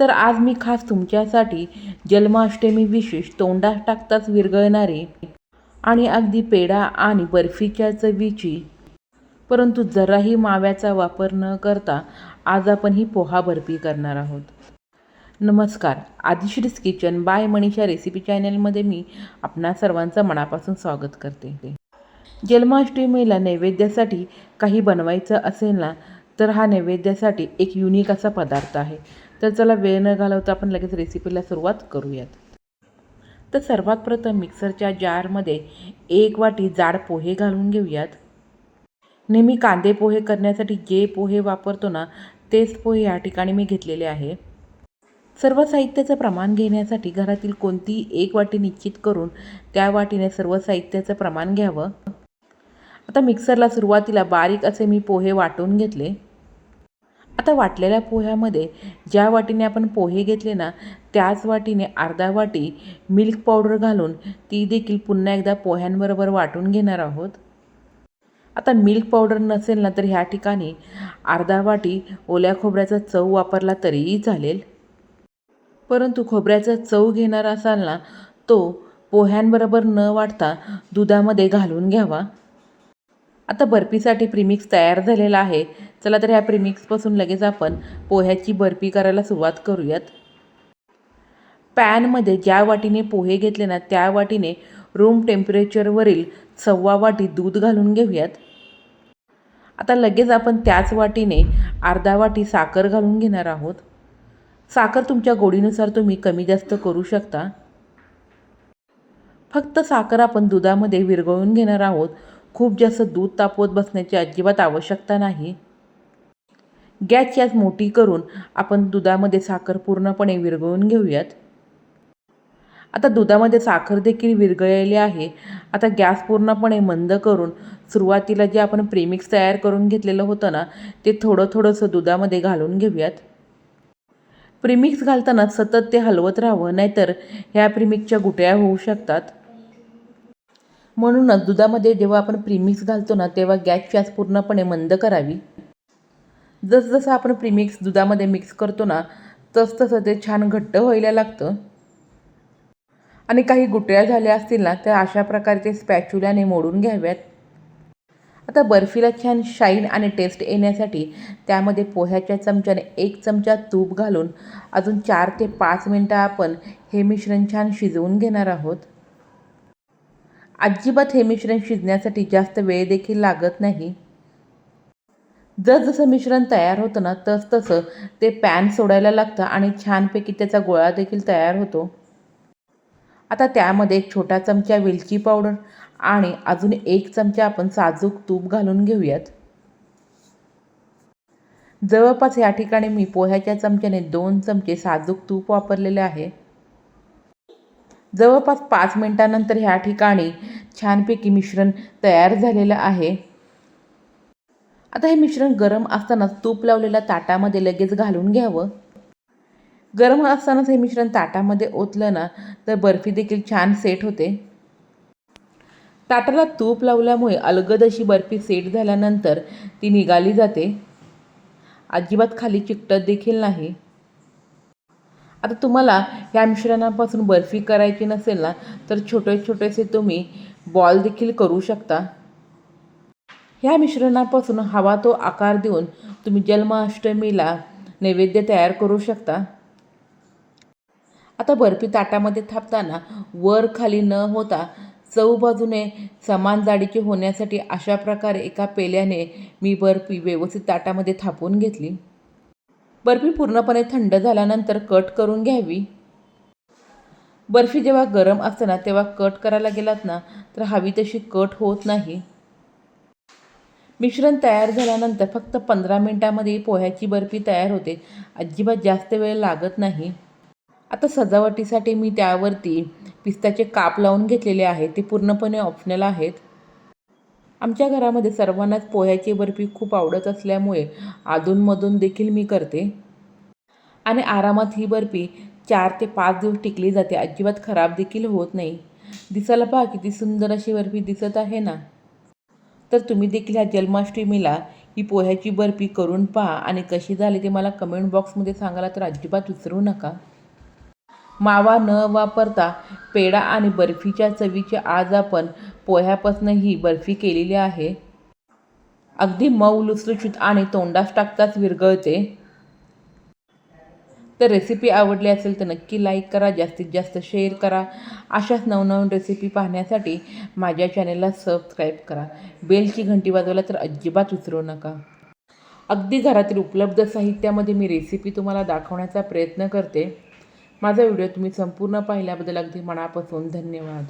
तर आज मी खास तुमच्यासाठी जन्माष्टमी विशेष तोंडात टाकताच विरघळणारी आणि अगदी पेढा आणि बर्फीच्या चवीची. परंतु जराही माव्याचा वापर न करता आज आपण ही पोहा बर्फी करणार आहोत. नमस्कार. Adishree's kitchen by Manisha recipe चॅनलमध्ये मी आपणा सर्वांचं मनापासून स्वागत करते. जन्माष्टमीला नैवेद्यासाठी काही बनवायचं असेल ना तर हा नैवेद्यासाठी एक युनिक असा पदार्थ आहे. तर चला वेळ न घालवता आपण लगेच रेसिपीला सुरुवात करूयात. तर सर्वात प्रथम मिक्सरच्या जारमध्ये एक वाटी जाड पोहे घालून घेऊयात. नेहमी कांदे पोहे करण्यासाठी जे पोहे वापरतो ना तेच पोहे या ठिकाणी मी घेतलेले आहे. सर्व साहित्याचं प्रमाण घेण्यासाठी घरातील कोणती एक वाटी निश्चित करून त्या वाटीने सर्व साहित्याचं प्रमाण घ्यावं. आता मिक्सरला सुरुवातीला बारीक असे मी पोहे वाटून घेतले. आता वाटलेल्या पोह्यामध्ये ज्या वाटीने आपण पोहे घेतले ना त्याच वाटीने अर्धा वाटी मिल्क पावडर घालून ती देखील पुन्हा एकदा पोह्यांबरोबर वाटून घेणार आहोत. आता मिल्क पावडर नसेल ना तर ह्या ठिकाणी अर्धा वाटी ओल्या खोबऱ्याचा चव वापरला तरीही चालेल. परंतु खोबऱ्याचा चव घेणार असाल ना तो पोह्यांबरोबर न वाटता दुधामध्ये घालून घ्यावा. आता बर्फीसाठी प्रीमिक्स तयार झालेला आहे. चला तर ह्या प्रीमिक्सपासून लगेच आपण पोह्याची बर्फी करायला सुरुवात करूयात. पॅनमध्ये ज्या वाटीने पोहे घेतले ना त्या वाटीने रूम टेम्परेचरवरील सव्वा वाटी दूध घालून घेऊयात. आता लगेच आपण त्याच वाटीने अर्धा वाटी साखर घालून घेणार आहोत. साखर तुमच्या गोडीनुसार तुम्ही कमी जास्त करू शकता. फक्त साखर आपण दुधामध्ये विरघळून घेणार आहोत. खूप जास्त दूध तापवत बसण्याची अजिबात आवश्यकता नाही. गॅस गॅस मोठी करून आपण दुधामध्ये साखर पूर्णपणे विरघळून घेऊयात. आता दुधामध्ये साखर देखील विरघळलेली आहे. आता गॅस पूर्णपणे मंद करून सुरुवातीला जे आपण प्रीमिक्स तयार करून घेतलेलं होतं ना ते थोडं थोडंसं दुधामध्ये घालून घेऊयात. प्रीमिक्स घालताना सतत ते हलवत राहावं नाहीतर ह्या प्रीमिक्सच्या गुटळ्या होऊ शकतात. म्हणूनच दुधामध्ये जेव्हा आपण प्रीमिक्स घालतो ना तेव्हा गॅस गॅस पूर्णपणे मंद करावी. जसजसं आपण प्रीमिक्स दुधामध्ये मिक्स करतो ना तसतसं ते छान घट्ट व्हायला लागतं. आणि काही गुटळ्या झाल्या असतील ना तर अशा प्रकारे ते स्पॅच्युल्याने मोडून घ्याव्यात. आता बर्फीला छान शाईन आणि टेस्ट येण्यासाठी त्यामध्ये पोह्याच्या चमच्याने एक चमचा तूप घालून अजून चार ते पाच मिनटं आपण हे मिश्रण छान शिजवून घेणार आहोत. अजिबात हे मिश्रण शिजण्यासाठी जास्त वेळ देखील लागत नाही. जसजसं मिश्रण तयार होतं ना तस तसं ते पॅन सोडायला लागतं आणि छानपैकी त्याचा गोळा देखील तयार होतो. आता त्यामध्ये एक छोटा चमचा वेलची पावडर आणि अजून एक चमचा आपण साजूक तूप घालून घेऊयात. जवळपास या ठिकाणी मी पोह्याच्या चमच्याने दोन चमचे साजूक तूप वापरलेले आहे. जवळपास पाच मिनटानंतर ह्या ठिकाणी छानपैकी मिश्रण तयार झालेलं आहे. आता हे मिश्रण गरम असतानाच तूप लावलेल्या ताटामध्ये लगेच घालून घ्यावं. गरम असतानाच हे मिश्रण ताटामध्ये ओतलं ना तर बर्फी देखील छान सेट होते. ताटाला तूप लावल्यामुळे अलगद अशी बर्फी सेट झाल्यानंतर ती निघाली जाते. अजिबात खाली चिकटत देखील नाही. आता तुम्हाला ह्या मिश्रणापासून बर्फी करायची नसेल ना तर छोटे छोटेसे तुम्ही बॉल देखील करू शकता. ह्या मिश्रणापासून हवा तो आकार देऊन तुम्ही जन्माष्टमीला नैवेद्य तयार करू शकता. आता बर्फी ताटामध्ये थापताना वर खाली न होता चौबाजूने समान जाडीची होण्यासाठी अशा प्रकारे एका पेल्याने मी बर्फी व्यवस्थित ताटामध्ये थापून घेतली. बर्फी पूर्णपणे थंड झाल्यानंतर कट करून घ्यावी. बर्फी जेव्हा गरम असते ना तेव्हा कट करायला गेलात ना तर हवी तशी कट होत नाही. मिश्रण तयार झाल्यानंतर फक्त पंधरा मिनटामध्ये पोह्याची बर्फी तयार होते. अजिबात जास्त वेळ लागत नाही. आता सजावटीसाठी मी त्यावरती पिस्ताचे काप लावून घेतलेले आहे ते पूर्णपणे ऑप्शनल आहेत. आमच्या घरामध्ये सर्वांनाच पोह्याची बर्फी खूप आवडत असल्यामुळे अधूनमधून देखील मी करते. आणि आरामात ही बर्फी चार ते पाच दिवस टिकली जाते. अजिबात खराब देखील होत नाही. दिसायला पहा किती सुंदर अशी बर्फी दिसत आहे ना. तर तुम्ही देखील ह्या जन्माष्टमीला ही पोह्याची बर्फी करून पहा आणि कशी झाली ते मला कमेंट बॉक्समध्ये सांगायला तर अजिबात विसरू नका. मावा न वापरता पेढा आणि बर्फीच्या चवीचे आज आपण पोह्यापासून ही बर्फी केलेली आहे. अगदी मऊ लुसलुशीत आणि तोंडास टाकताच विरगळते तर रेसिपी आवडली असेल तर नक्की लाईक करा जास्तीत जास्त शेअर करा. अशाच नवनवीन रेसिपी पाहण्यासाठी माझ्या चॅनेलला सबस्क्राईब करा. बेलची घंटी वाजवायला तर अजिबात विसरू नका. अगदी घरातील उपलब्ध साहित्यामध्ये मी रेसिपी तुम्हाला दाखवण्याचा प्रयत्न करते. माझा व्हिडिओ तुम्ही संपूर्ण पाहिल्याबद्दल अगदी मनापासून धन्यवाद.